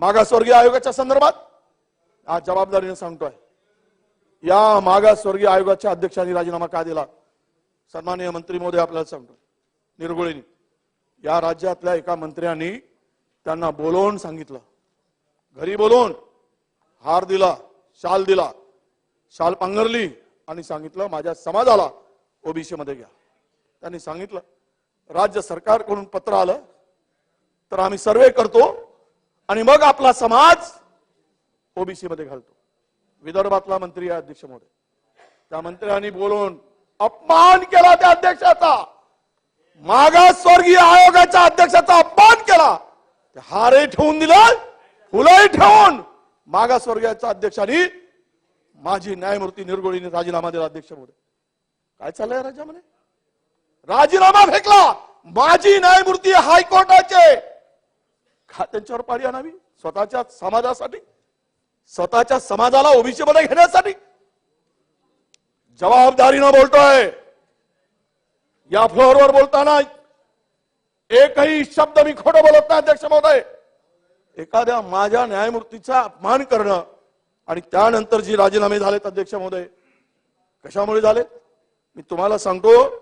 मागासवर्गीय आयोगाच्या संदर्भात आज जबाबदारीने सांगतोय. या मागासवर्गीय आयोगाच्या अध्यक्षांनी राजीनामा का दिला? सन्माननीय मंत्री मोदी आपल्याला सांगतो निर्गुळीनी. या राज्यातल्या एका मंत्र्यांनी त्यांना बोलवून सांगितलं. घरी बोलवून हार दिला शाल दिला शाल पांघरली आणि सांगितलं माझ्या समाजाला ओबीसी मध्ये घ्या. त्यांनी सांगितलं राज्य सरकारकडून पत्र आलं तर आम्ही सर्वे करतो आणि मग आपला समाज ओबीसी मध्ये घालतो. विदर्भातला मंत्री आहे अध्यक्ष महोदय. त्या मंत्र्यांनी बोलून अपमान केला त्या अध्यक्षाचा. मागासवर्गीय आयोगाच्या अध्यक्षाचा अपमान केला. ते हारे ठेवून दिलं फुलंही ठेवून. मागासवर्गीयाच्या अध्यक्षांनी माझी न्यायमूर्ती निर्गोळीने राजीनामा दिला अध्यक्ष महोदय. काय चाललंय या राज्यामध्ये राजीनामा फेकला. माजी न्यायमूर्ती हायकोर्टाचे का त्यांच्यावर पाळी आणावी. स्वतःच्या समाजासाठी स्वतःच्या समाजाला ओबीसी मध्ये घेण्यासाठी. जबाबदारीनं बोलतोय. या फ्लोअरवर बोलताना एकही शब्द मी खोटं बोलत नाही अध्यक्ष महोदय. एखाद्या माझ्या न्यायमूर्तीचा अपमान करणं आणि त्यानंतर जी राजीनामे झालेत अध्यक्ष महोदय कशामुळे झालेत? मी तुम्हाला सांगतो